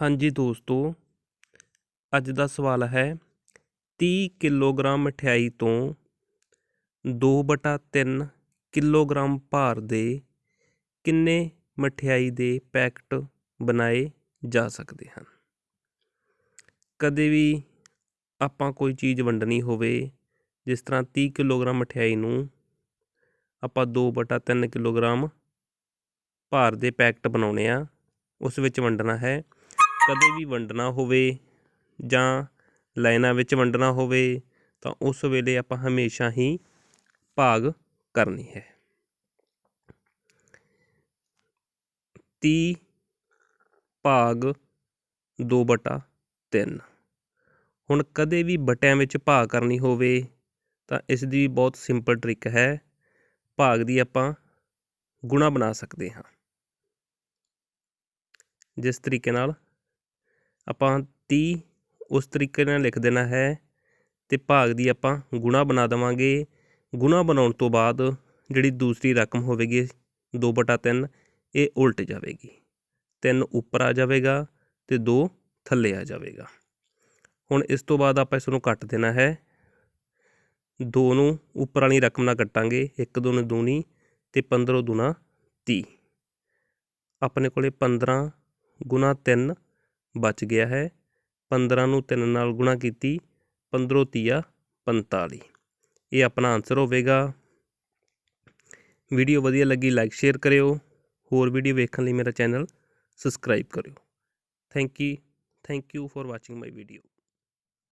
ਹਾਂਜੀ ਦੋਸਤੋ, ਅੱਜ ਦਾ ਸਵਾਲ ਹੈ 30 ਕਿਲੋਗ੍ਰਾਮ ਮਠਿਆਈ ਤੋਂ 2/3 ਕਿਲੋਗ੍ਰਾਮ ਭਾਰ ਦੇ ਕਿੰਨੇ ਮਠਿਆਈ ਦੇ ਪੈਕਟ ਬਣਾਏ ਜਾ ਸਕਦੇ ਹਨ? ਕਦੇ ਵੀ ਆਪਾਂ ਕੋਈ ਚੀਜ਼ ਵੰਡਣੀ ਹੋਵੇ, ਜਿਸ ਤਰ੍ਹਾਂ 30 ਕਿਲੋਗ੍ਰਾਮ ਮਠਿਆਈ ਨੂੰ ਆਪਾਂ 2/3 ਕਿਲੋਗ੍ਰਾਮ ਭਾਰ ਦੇ ਪੈਕਟ ਬਣਾਉਣੇ ਆ, ਉਸ ਵਿੱਚ ਵੰਡਣਾ ਹੈ। ਕਦੇ ਵੀ ਵੰਡਣਾ ਹੋਵੇ ਜਾਂ ਲਾਈਨਾਂ ਵਿੱਚ ਵੰਡਣਾ ਹੋਵੇ, ਤਾਂ ਉਸ ਵੇਲੇ ਆਪਾਂ ਹਮੇਸ਼ਾ ਹੀ ਭਾਗ ਕਰਨੀ ਹੈ। 30 ਭਾਗ 2/3 ਹੁਣ ਕਦੇ ਵੀ ਬਟਿਆਂ ਵਿੱਚ ਭਾਗ ਕਰਨੀ ਹੋਵੇ, ਤਾਂ ਇਸ ਦੀ ਬਹੁਤ ਸਿੰਪਲ ਟ੍ਰਿਕ ਹੈ। ਭਾਗ ਦੀ ਆਪਾਂ ਗੁਣਾ ਬਣਾ ਸਕਦੇ ਹਾਂ। ਜਿਸ ਤਰੀਕੇ ਨਾਲ ਆਪਾਂ ਤੀਹ ਉਸ ਤਰੀਕੇ ਨਾਲ ਲਿਖ ਦੇਣਾ ਹੈ ਅਤੇ ਭਾਗ ਦੀ ਆਪਾਂ ਗੁਣਾ ਬਣਾ ਦੇਵਾਂਗੇ। ਗੁਣਾ ਬਣਾਉਣ ਤੋਂ ਬਾਅਦ ਜਿਹੜੀ ਦੂਸਰੀ ਰਕਮ ਹੋਵੇਗੀ 2/3 ਇਹ ਉਲਟ ਜਾਵੇਗੀ। 3 ਉੱਪਰ ਆ ਜਾਵੇਗਾ ਤੇ 2 ਥੱਲੇ ਆ ਜਾਵੇਗਾ। ਹੁਣ ਇਸ ਤੋਂ ਬਾਅਦ ਆਪਾਂ ਇਸ ਨੂੰ ਕੱਟ ਦੇਣਾ ਹੈ। 2 ਨੂੰ ਉੱਪਰ ਵਾਲੀ ਰਕਮ ਨਾਲ ਕੱਟਾਂਗੇ 1 2 ਨੂੰ ਦੂਣੀ ਤੇ 15 ਦੂਣਾ 30 ਆਪਣੇ ਕੋਲੇ 15 ਗੁਣਾ 3 ਬਚ ਗਿਆ ਹੈ। 15 ਨੂੰ 3 ਨਾਲ ਗੁਣਾ ਕੀਤੀ 15 ਤੀਆ 45 ਇਹ ਆਪਣਾ ਆਨਸਰ ਹੋਵੇਗਾ। ਵੀਡੀਓ ਵਧੀਆ ਲੱਗੀ ਲਾਈਕ ਸ਼ੇਅਰ ਕਰਿਓ। ਹੋਰ ਵੀਡੀਓ ਵੇਖਣ ਲਈ ਮੇਰਾ ਚੈਨਲ ਸਬਸਕ੍ਰਾਈਬ ਕਰਿਓ। Thank you thank you for watching my video